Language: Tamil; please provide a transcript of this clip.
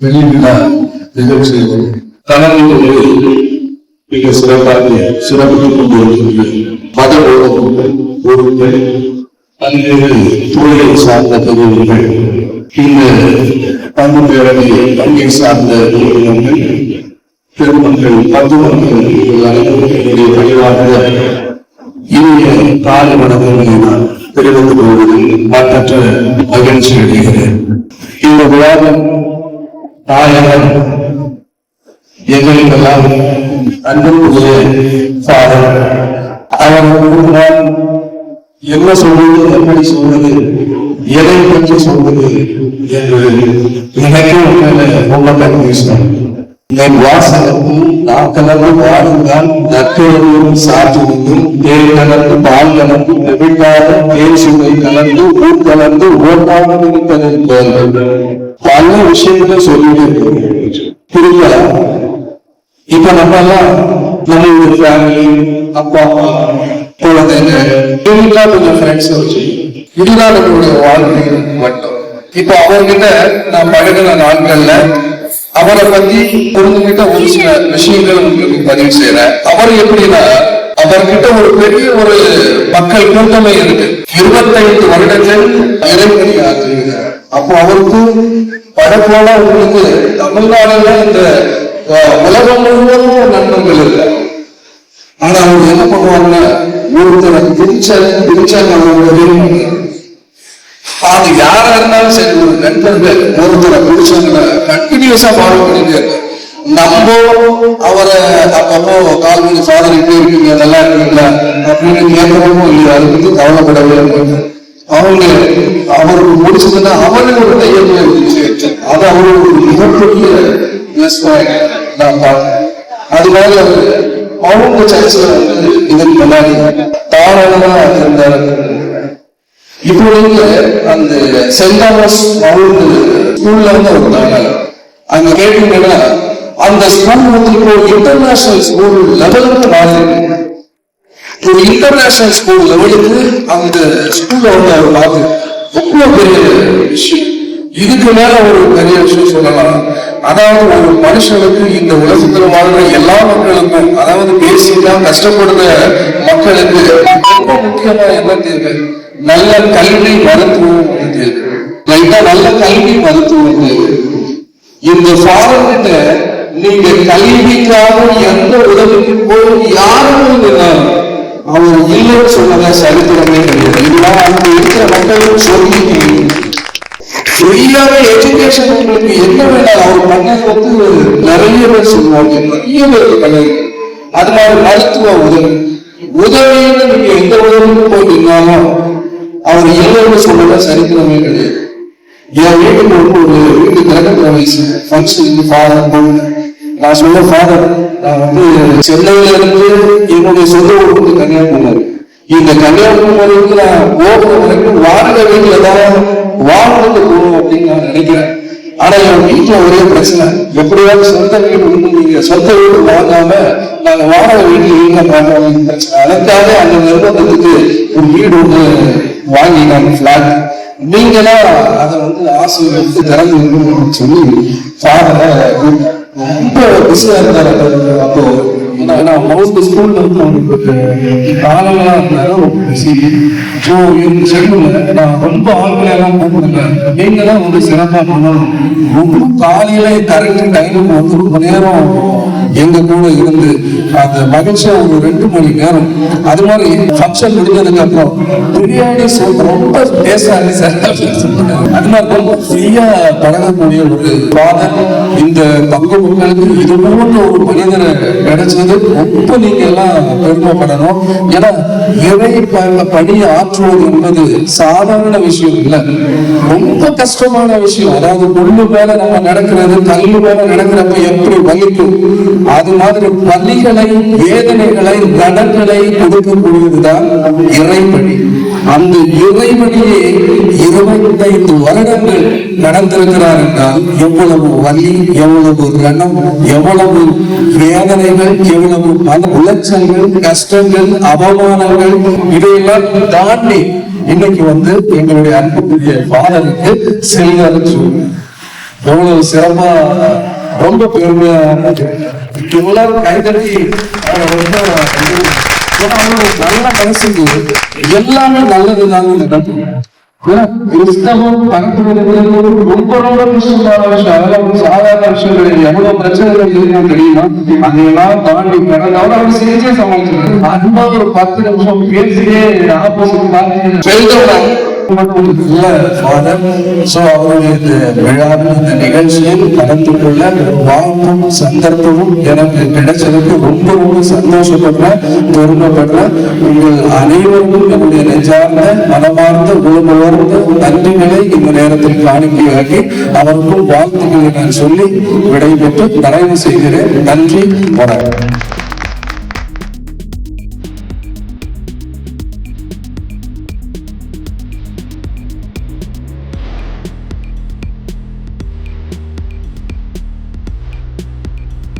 வெளியிடா நிகழ்ச்சிகள் கலந்து மிக சிறப்பாக சிறப்பித்துக் கொண்டிருக்கின்ற மத ஒரு பல்வேறு சார்ந்த தொழில்கள் இந்த பங்கு பேரவை பங்கை சார்ந்த நிறுவனங்கள் பெருமக்கள் மருத்துவர்கள் மக்கள் அனைவருடைய பணிவாக இனிய கால வணக்கங்களை நான் தெரிவித்துக் கொள்வதில் மற்ற மகிழ்ச்சி அடைகிறேன். இந்த விழாவின் நாயகன் எங்களுக்கெல்லாம் அன்புக்குரிய ஃபாதர் அவர் என்ன சொல்வது எப்படி சொல்வது எதை பற்றி சொல்வது என்று எனக்கே உண்மையில ரொம்ப கன்ஃபியூஷன். என் வாசகமும் நாக்கலமும் வாழுங்கள் நற்கேடும் சாத்துவதும் தேர் கலந்து பால் கலந்து நெவிழ்காத தேர் கலந்து ஊர் கலந்து ஓட்டாமல் இருப்பது பல விஷயங்களை சொல்லிட்டு இருக்கோம் இப்ப நம்ம எல்லாம் நம்மளுடைய ஃபேமிலி அப்பா அம்மா குழந்தைங்க இவங்கெல்லாம் கொஞ்சம் ஃப்ரெண்ட்ஸ் வச்சு இதுதான் நம்மளுடைய வாழ்க்கை மட்டும். இப்போ அவர்கிட்ட நான் பழகின நாட்கள்ல அவரை பத்தி புரிஞ்சுக்கிட்ட ஒரு சில விஷயங்கள் உங்களுக்கு பதிவு செய்யறேன் அவர் எப்படின்னா அவர்கிட்ட ஒரு பெரிய ஒரு மக்கள் கூட்டமே இருக்கு. இருபத்தைந்து வருடங்கள் இறைவனை ஆற்றுகிறார் அப்போ அவருக்கும் படப்போல உங்களுக்கு தமிழ்நாடுல இந்த உலகம் முழுவதும் நண்பர்கள் இல்லை ஆனா அவங்க என்ன பண்ணுவாங்க ஒருத்தரை பிரிச்ச பிரிச்சாங்க அவங்களோட விரும்புங்க அது யாரா இருந்தாலும் சரி ஒரு நண்பர்கள் ஒருத்தரை பிடிச்சவங்களை கண்டினியூஸா ஃபாலோ பண்ணிட்டு நம்ம அவரை அப்பப்போ கால் பண்ணி சாதனை இருக்கீங்க நல்லா இருக்கீங்களா? அப்படின்னு கேட்கவும் இல்லையா அதை பத்தி கவலைப்படவே அவங்க அவருக்கு முடிச்சதுன்னா அவனுக்கு ஒரு தையல் இருந்துச்சு அது அவருக்கு ஒரு மிகப்பெரிய நான் பார்த்தேன். அதனால அவங்க சர்ச்சில் வந்து இதற்கு முன்னாடி தாராளமா இருந்தாரு. இப்போ நீங்க அந்த சென்ட் தாமஸ் அவங்க ஸ்கூல்ல இருந்து வந்தாங்க. அங்க கேட்டீங்கன்னா அந்த ஸ்கூல் வந்து ஒரு இன்டர்நேஷனல் ஸ்கூல் லெவலுக்கு மாறி ஒரு இன்டர்நேஷனல் ஸ்கூல் லெவலுக்கு அந்த ஸ்கூல்ல வந்து அவர் பார்த்து ரொம்ப பெரிய விஷயம். இதுக்கு மேல ஒரு பெரிய விஷயம் சொல்லலாம். அதாவது ஒரு மனுஷனுக்கு இந்த உலகத்துல வாழ்ற எல்லா மக்களுக்கும் அதாவது பேசிக்கா கஷ்டப்படுற மக்களுக்கு ரொம்ப முக்கியமா என்ன தேவை நல்ல கல்வி மருத்துவம் ஒண்ணு தேவை நல்ல கல்வி மருத்துவம் தேவை இந்த ஃபாதர் கிட்ட நீங்க கல்விக்காக எந்த உதவிக்கும் போய் யாரும் அவர் இல்லைன்னு சொன்னதா சரித்திரமே கிடையாது. இதெல்லாம் அங்க இருக்கிற மக்களும் சொல்லி ஃப்ரீயாக எஜுகேஷன் உங்களுக்கு என்ன வேணாலும் அவர் பண்ணது வந்து நிறைய பேர் சொல்லுவாங்க. நிறைய பேர் பண்ணது. அது மாதிரி மருத்துவ உதவி. உதவின்னு நீங்க எந்த உதவிக்கும் போயிருந்தாலும் அவர் இல்லைன்னு சொன்னதை சரித்திரமே கிடையாது. என் வீட்டுக்கு ஒரு வீட்டு கிழக்கு வயசு ஃபங்க்ஷன் ஃபாதர் போகணும். நான் சொன்ன ஃபாதர் நான் வந்து சென்னையில இருந்து என்னுடைய சொந்த ஊருக்கு வந்து கன்னியாகுமரி. இந்த கன்னியாகுமரிக்கு நான் போகிற வரைக்கும் வாடகை வீட்டுல தான் வாழ்ந்து போகணும் அப்படின்னு நான் நினைக்கிறேன். ஆனா என் வீட்டுல ஒரே பிரச்சனை. எப்படியாவது சொந்த வீடு வந்து நீங்க சொந்த வீடு வாங்காம நாங்க வாடகை வீட்டுல இருக்க மாட்டோம் பிரச்சனை. அதுக்காக அந்த நிர்பந்தத்துக்கு ஒரு வீடு ஒண்ணு வாங்கினாங்க பிளாட் நீங்களா அதை வந்து ஆசை வந்து திறந்து சொல்லி ஃபாதரை இப்போ பிஸியா இருந்தாரு அப்போ ஏன்னா நான் மவுண்ட் ஸ்கூல்ல வந்து அவங்களுக்கு காலங்களா இருந்தாரு ரொம்ப பிஸி ஸோ இந்த செல்லுல நான் ரொம்ப ஆட்களை எல்லாம் கூப்பிடுங்க நீங்க தான் வந்து சிறப்பாக பண்ணணும். ரொம்ப காலையில கரெக்ட் டைமுக்கு வந்து ரொம்ப நேரம் எங்க கூட இருந்து அந்த மகிழ்ச்சியா ஒரு ரெண்டு மணி நேரம். அது மாதிரி ஃபங்க்ஷன் முடிஞ்சதுக்கு அப்புறம் பிரியாணி சோப் ரொம்ப பேசாது சார். அது மாதிரி ரொம்ப ஃப்ரீயா பழகக்கூடிய ஒரு பாதர் இந்த பங்கு மக்களுக்கு இது போன்ற ஒரு மனிதரை கிடைச்சது. ரொம்ப நீங்க எல்லாம் பெருமைப்படணும். ஏன்னா இறை ப- பணியை மாற்றுவது என்பது சாதாரண விஷயம் இல்ல. ரொம்ப கஷ்டமான விஷயம். அதாவது முள்ளு மேல நம்ம நடக்கிறது கல்லு மேல நடக்கிறப்ப எப்படி வலிக்கும்? அது மாதிரி பலிகளை வேதனைகளை கடன்களை கொடுக்கக்கூடியதுதான் இறைப்பணி. அந்த இறைவழியே இருபத்தைந்து வருடங்கள் நடந்திருக்கிறார் என்றால் எவ்வளவு வலி எவ்வளவு ரணம் எவ்வளவு வேதனைகள் எவ்வளவு பல உளைச்சல்கள் கஷ்டங்கள் அவமானங்கள் இதையெல்லாம் தாண்டி இன்னைக்கு வந்து எங்களுடைய அன்புக்குரிய ஃபாதருக்கு செல்வாரு எவ்வளவு சிறப்பா ரொம்ப பெருமையா இருக்கு. எல்லாரும் கைதட்டி ரொம்ப ஏன்னா அவரு நல்ல மனசுக்கு எல்லாமே நல்லதுதான் நடக்கும் ஏன்னா கிறிஸ்தவம் பரப்புறது ரொம்ப ரொம்ப கஷ்டமான விஷயம் அதெல்லாம் ஒரு சாதாரண விஷயம் கிடையாது. எவ்வளவு பிரச்சனைகள் இருக்குன்னு தெரியுமா? அதையெல்லாம் தாண்டி கடந்த அவர் அவர் செஞ்சே சமாளிச்சிருக்காரு அன்பா ஒரு பத்து நிமிஷம் பேசியே ஆப்போசிட் இல்ல ஃபாதர் அவருடைய விழாவில் இந்த நிகழ்ச்சியில் கலந்து கொள்ள வாய்ப்பும் சந்தர்ப்பமும் எனக்கு கிடைச்சதுக்கு ரொம்ப ரொம்ப சந்தோஷப்படுறேன் பெருமைப்படுறேன். உங்கள் அனைவருக்கும் என்னுடைய நெஞ்சார்ந்த மனமார்ந்த உணர்வார்ந்த நன்றிகளை இந்த நேரத்தில் காணிக்கையாகி அவருக்கும் வாழ்த்துக்களை நான் சொல்லி விடைபெற்று நிறைவு செய்கிறேன். நன்றி வணக்கம்.